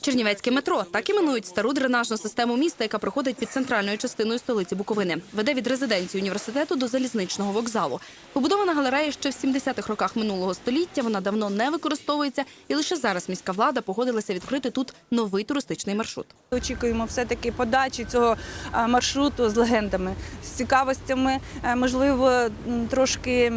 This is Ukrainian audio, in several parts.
Чернівецьке метро так іменують стару дренажну систему міста, яка проходить під центральною частиною столиці Буковини. Веде від резиденції університету до залізничного вокзалу. Побудована галерея ще в 70-х роках минулого століття. Вона давно не використовується, і лише зараз міська влада погодилася відкрити тут новий туристичний маршрут. Очікуємо все-таки подачі цього е, маршруту з легендами, з цікавостями. Е, Можливо, трошки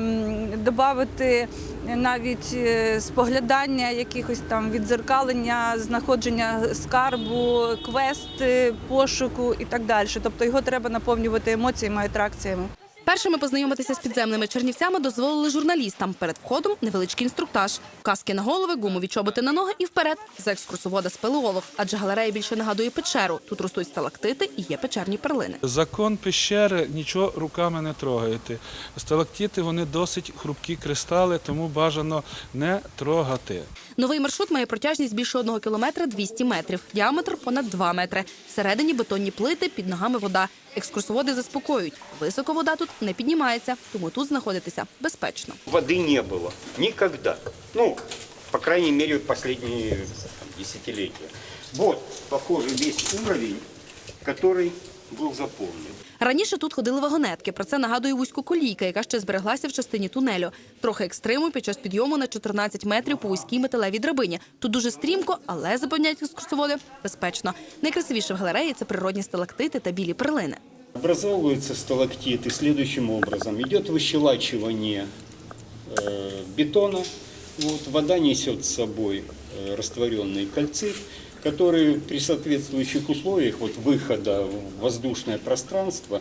додати навіть е, споглядання, якихось там відзеркалення, знаходження скарбу, квести, пошуку і так далі. Тобто його треба наповнювати емоціями, атракціями. Першими познайомитися з підземними чернівцями дозволили журналістам. Перед входом невеличкий інструктаж. Каски на голови, гумові чоботи на ноги і вперед. За екскурсовода спелеолог. Адже галерея більше нагадує печеру. Тут ростуть сталактити і є печерні перлини. Закон пещери нічого руками не трогаєте. Сталактити вони досить хрупкі кристали, тому бажано не трогати. Новий маршрут має протяжність більше одного кілометра 200 метрів, діаметр понад 2 метри. Всередині бетонні плити, під ногами вода. Екскурсоводи заспокоюють. Високо вода тут не піднімається, тому тут знаходитися безпечно. Воды не было. Никогда. Ну, по крайней мере, последние там, десятилетия. Вот, похоже, весь уровень, который был заполнен. Раніше тут ходили вагонетки. Про це нагадує вузькоколійка, яка ще збереглася в частині тунелю. Трохи екстриму під час підйому на 14 метрів по вузькій металевій драбині. Тут дуже стрімко, але запевняють екскурсоводи безпечно. Найкрасивіше в галереї це природні сталактити та білі перлини. Образовываются сталактиты следующим образом. Идет выщелачивание э, бетона. Вот, вода несет с собой э, растворенные кальцит, которые при соответствующих условиях вот, выхода в воздушное пространство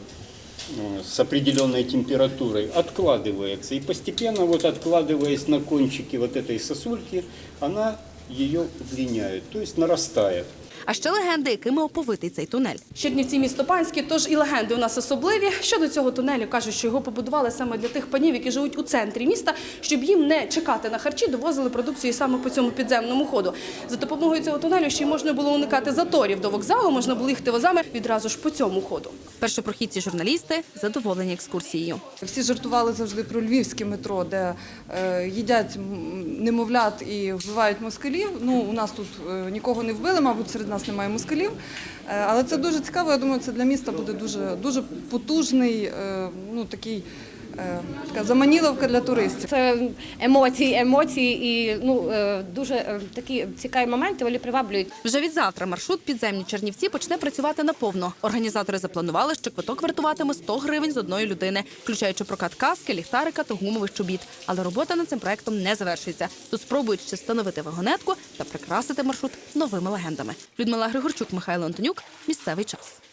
э, с определенной температурой откладывается. И постепенно, вот, откладываясь на кончике вот этой сосульки, она ее удлиняет, то есть нарастает. А ще легенди, якими оповитий цей тунель. Чернівці місто панське, тож і легенди у нас особливі. Щодо цього тунелю кажуть, що його побудували саме для тих панів, які живуть у центрі міста, щоб їм не чекати на харчі, довозили продукцію саме по цьому підземному ходу. За допомогою цього тунелю ще й можна було уникати заторів до вокзалу, можна було їхати возами відразу ж по цьому ходу. Першопрохідці журналісти задоволені екскурсією. Всі жартували завжди про львівське метро, де е, їдять немовлят і вбивають москалів. Ну, у нас тут е, нікого не вбили, мабуть, серед нас немає москалів. Е, але це дуже цікаво. Я думаю, це для міста буде дуже, дуже потужний, е, ну такий така заманіловка для туристів. Це емоції, емоції і ну е, дуже е, такі цікаві моменти. Вони приваблюють. Вже від завтра маршрут підземні Чернівці почне працювати наповно. Організатори запланували, що квиток вартуватиме 100 гривень з одної людини, включаючи прокат каски, ліхтарика та гумових чобіт. Але робота над цим проектом не завершується. Тут спробують ще встановити вагонетку та прикрасити маршрут новими легендами. Людмила Григорчук, Михайло Антонюк. Місцевий час.